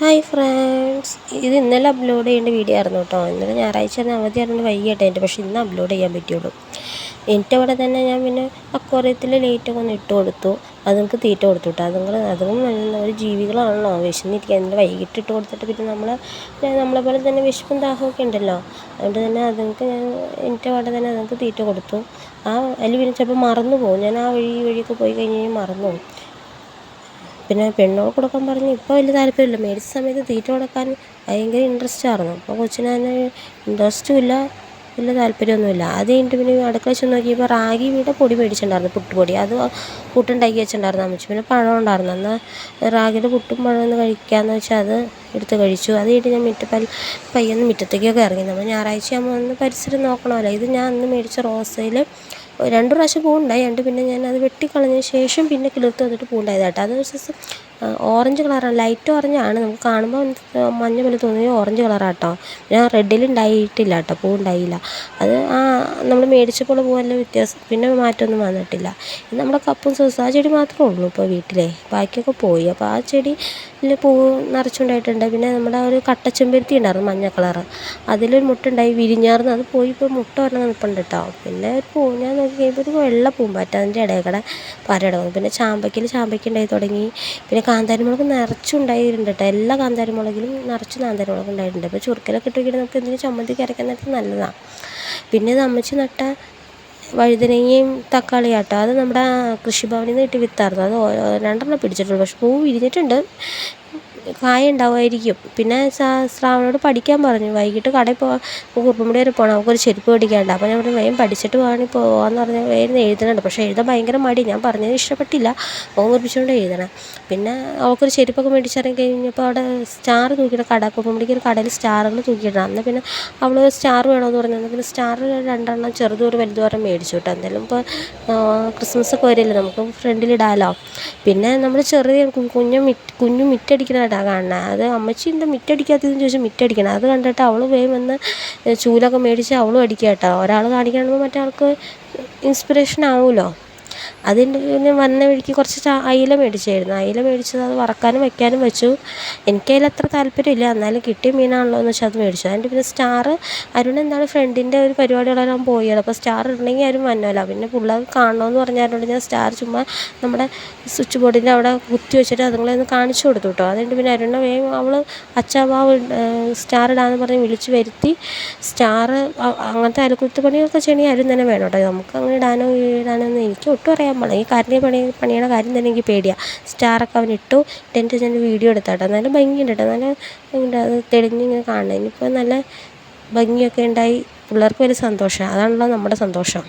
Hi friends ഇത് ഇന്നലെ upload ചെയ്യേണ്ട വീഡിയോ ആയിരുന്നു കേട്ടോ. ഇന്നലെ ഞായറാഴ്ച അവധിയായിരുന്നു വൈകിട്ട് എന്റെ. പക്ഷേ ഇന്ന് അപ്ലോഡ് ചെയ്യാൻ പറ്റുള്ളൂ അവിടെ തന്നെ ഞാൻ പിന്നെ അക്വറിയത്തിൽ ലൈറ്റൊക്കെ ഒന്ന് ഇട്ട് കൊടുത്തു. നിങ്ങൾക്ക് തീറ്റ കൊടുത്തു കേട്ടോ. അതുങ്ങൾ അതും നല്ല ഒരു ജീവികളാണല്ലോ. വിശന്നിരിക്കുക എന്നിട്ട് വൈകിട്ട് ഇട്ട് കൊടുത്തിട്ട് പിന്നെ നമ്മൾ നമ്മളെ പോലെ തന്നെ വിശപ്പും ദാഹമൊക്കെ ഉണ്ടല്ലോ. അതുകൊണ്ട് തന്നെ അതുങ്ങൾക്ക് ഞാൻ എന്റെ അവിടെ തന്നെ അതുങ്ങൾക്ക് തീറ്റ കൊടുത്തു. ആ അതിൽ പിന്നെ ചിലപ്പോൾ മറന്നു പോകും ഞാൻ ആ വഴി ഈ വഴിയൊക്കെ പോയി കഴിഞ്ഞ് കഴിഞ്ഞാൽ മറന്നു പോകും പിന്നെ പെണ്ണോട് കൊടുക്കാൻ പറഞ്ഞ് ഇപ്പോൾ വലിയ താല്പര്യമില്ല. മേടിച്ച സമയത്ത് തീറ്റ കൊടുക്കാൻ ഭയങ്കര ഇൻട്രസ്റ്റ് ആയിരുന്നു. അപ്പോൾ കൊച്ചിന് അതിന് ഇൻട്രസ്റ്റും ഇല്ല വലിയ താല്പര്യമൊന്നുമില്ല അത് കഴിഞ്ഞിട്ട് പിന്നെ അടുക്കള ചെന്ന് നോക്കിയപ്പോൾ റാഗിയുടെ പൊടി മേടിച്ചിട്ടുണ്ടായിരുന്നു പുട്ടുപൊടി. അത് പുട്ടുണ്ടാക്കി വെച്ചിട്ടുണ്ടായിരുന്നു അമ്മച്ചി. പിന്നെ പഴം ഉണ്ടായിരുന്നു. എന്നാൽ റാഗിയുടെ പുട്ടും പഴം ഒന്ന് കഴിക്കാമെന്ന് വെച്ചാൽ അത് എടുത്ത് കഴിച്ചു. അത് കഴിഞ്ഞിട്ട് ഞാൻ മിറ്റപ്പൽ പയ്യൊന്ന് മുറ്റത്തേക്കൊക്കെ ഇറങ്ങി. നമ്മൾ ഞായറാഴ്ച ആകുമ്പോൾ ഒന്ന് പരിസരം നോക്കണമല്ലോ. ഇത് ഞാൻ അന്ന് മേടിച്ച റോസയിൽ രണ്ട് പ്രാവശ്യം പൂവുണ്ടായി. രണ്ട് പിന്നെ ഞാൻ അത് വെട്ടിക്കളഞ്ഞതിന് ശേഷം പിന്നെ കിളിർത്ത് വന്നിട്ട് പൂവുണ്ടായതാട്ടോ അത് സൈസ് ഓറഞ്ച് കളറാണ് ലൈറ്റ് ഓറഞ്ചാണ് നമുക്ക് കാണുമ്പോൾ മഞ്ഞ പോലെ തോന്നിയത് ഓറഞ്ച് കളറാട്ടോ ഞാൻ റെഡിൽ ഉണ്ടായിട്ടില്ല കേട്ടോ. പൂ ഉണ്ടായില്ല അത് ആ നമ്മൾ മേടിച്ചപ്പോൾ പൂവല്ല വ്യത്യാസം. പിന്നെ മാറ്റമൊന്നും വന്നിട്ടില്ല. നമ്മുടെ കപ്പും സോസ് ആ ചെടി മാത്രമേ ഉള്ളൂ ഇപ്പോൾ വീട്ടിലെ. ബാക്കിയൊക്കെ പോയി. അപ്പോൾ ആ ചെടി പൂവ് നിറച്ചുണ്ടായിട്ടുണ്ട്. പിന്നെ നമ്മുടെ ഒരു കട്ടച്ചെമ്പരുത്തി ഉണ്ടായിരുന്നു മഞ്ഞ കളറ്. അതിലൊരു മുട്ടുണ്ടായി. വിരിഞ്ഞാർന്ന്. അത് പോയി ഇപ്പോൾ മുട്ട ഒരെണ്ണം നിൽപ്പുണ്ട് കേട്ടോ. പിന്നെ പൂ ഞാൻ നോക്കി കഴിയുമ്പോൾ ഒരു വെള്ള പൂമ്പാറ്റ അതിന്റെ ഇടയിൽ കൂടെ പരടങ്ങും പിന്നെ ചാമ്പയ്ക്കയിൽ ചാമ്പയ്ക്ക ഉണ്ടായി തുടങ്ങി. പിന്നെ കാന്താരി മുളക് നിറച്ചുണ്ടായിട്ടുണ്ട് കേട്ടോ എല്ലാ കാന്താരി മുളകിലും നിറച്ച് കാന്താരി മുളക് ഉണ്ടായിട്ടുണ്ട്. ഇപ്പോൾ ചുരുക്കലൊക്കെ ഇട്ട് നമുക്ക് എന്തെങ്കിലും ചമ്മന്തി കരയ്ക്കുന്നതൊക്കെ നല്ലതാണ് പിന്നെ ഇത് അമ്മച്ചി നട്ട വഴുതനങ്ങയും തക്കാളിയും ആട്ടോ. അത് നമ്മുടെ കൃഷിഭവനിൽ നിന്ന് കിട്ടി വിത്തായിരുന്നു. അത് രണ്ടെണ്ണം പിടിച്ചിട്ടുള്ളൂ. പക്ഷെ പൂ വിരിഞ്ഞിട്ടുണ്ട്. കായ ഉണ്ടാവുമായിരിക്കും. പിന്നെ ശ്രാവണോട് പഠിക്കാൻ പറഞ്ഞു. വൈകിട്ട് കടയിൽ പോകാൻ കുറുപ്പുമുടി വരെ പോകണം അവൾക്കൊരു ചെരുപ്പ് പഠിക്കാണ്ട് അപ്പോൾ ഞാൻ വേഗം പഠിച്ചിട്ട് വേണമെങ്കിൽ പോകാമെന്ന് പറഞ്ഞാൽ വേഗം എഴുതുന്നുണ്ട് പക്ഷേ എഴുതാൻ ഭയങ്കര മടി. ഞാൻ പറഞ്ഞത് ഇഷ്ടപ്പെട്ടില്ല. മോൻ കുറിപ്പിച്ചുകൊണ്ട് എഴുതണം. പിന്നെ അവൾക്കൊരു ചെരുപ്പൊക്കെ മേടിച്ചിറങ്ങി കഴിഞ്ഞപ്പോൾ അവിടെ സ്റ്റാർ തൂക്കിയിട്ട് കട കുറുപ്പുമുടിക്ക് ഒരു കടയിൽ സ്റ്റാറുകൾ തൂക്കിയിട്ടാണ് അന്ന് പിന്നെ അവൾ സ്റ്റാർ വേണമെന്ന് പറഞ്ഞു. പിന്നെ സ്റ്റാർ രണ്ടെണ്ണം ചെറുതും ഒരു വലുതും ഒരെണ്ണം മേടിച്ചു കേട്ടോ. എന്തായാലും ഇപ്പോൾ ക്രിസ്മസ് ഒക്കെ വരില്ലേ നമുക്ക് ഫ്രണ്ടിലിടാമല്ലോ പിന്നെ നമ്മൾ ചെറിയ കുഞ്ഞു മിറ്റ് കുഞ്ഞു മിറ്റടിക്കുന്നതായിട്ടാണ് കാണുന്നത് അത് അമ്മച്ചി എന്താ മിറ്റടിക്കാത്തതെന്ന് ചോദിച്ചാൽ മിറ്റടിക്കണം. അത് കണ്ടിട്ട് അവൾ വേഗം വന്ന് ചൂലൊക്കെ മേടിച്ച് അവളും അടിക്കുക കേട്ടോ. ഒരാൾ കാണിക്കുമ്പോൾ മറ്റേ ആൾക്ക് ഇൻസ്പിറേഷൻ ആവുമല്ലോ അതിന്റെ പിന്നെ വന്ന വഴിക്ക് കുറച്ച് അയില മേടിച്ചായിരുന്നു. അയില മേടിച്ചത് അത് വറക്കാനും വയ്ക്കാനും വെച്ചു. എനിക്കതിൽ അത്ര താല്പര്യമില്ല. എന്നാലും കിട്ടിയ മീനാണല്ലോ എന്ന് വെച്ചാൽ അത് മേടിച്ചു. അതിന്റെ പിന്നെ സ്റ്റാർ അരുൺ എന്താണ് ഫ്രണ്ടിന്റെ ഒരു പരിപാടികളെല്ലാം പോയത് അപ്പോൾ സ്റ്റാർ ഇടണമെങ്കിൽ ആരും വന്നല്ലോ പിന്നെ പിള്ളേർ കാണണമെന്ന് പറഞ്ഞാൽ ഞാൻ സ്റ്റാർ ചുമ്മാ നമ്മുടെ സ്വിച്ച് ബോർഡിന്റെ അവിടെ കുത്തി വെച്ചിട്ട് അതുങ്ങളെ ഒന്ന് കാണിച്ചു കൊടുത്തു കേട്ടോ അതുകൊണ്ട് പിന്നെ അരുണ വേഗം അവൾ അച്ചാവാവ് സ്റ്റാർ ഇടാന്ന് പറഞ്ഞ് വിളിച്ച് വരുത്തി. സ്റ്റാർ അങ്ങനത്തെ അലക്കുത്ത് പണികളൊക്കെ ചെയ്യണമെങ്കിൽ അരുൺ തന്നെ വേണം കേട്ടോ നമുക്ക് അങ്ങനെ ഇടാനോ ഇടാനോ ഒന്നും എനിക്ക് ഒട്ടും അറിയാൻ പാടില്ല ഈ പണി പണിയുടെ കാര്യം തന്നെ എനിക്ക് പേടിയാണ് സ്റ്റാറൊക്കെ അവൻ ഇട്ടു. എന്നിട്ട് ഞാൻ വീഡിയോ എടുത്താട്ടോ. നല്ല ഭംഗിയുണ്ട് കേട്ടോ നല്ല അത് തെളിഞ്ഞിങ്ങനെ കാണണം. ഇനിയിപ്പോൾ നല്ല ഭംഗിയൊക്കെ ഉണ്ടായി. പിള്ളേർക്ക് വലിയ സന്തോഷമാണ് അതാണല്ലോ നമ്മുടെ സന്തോഷം.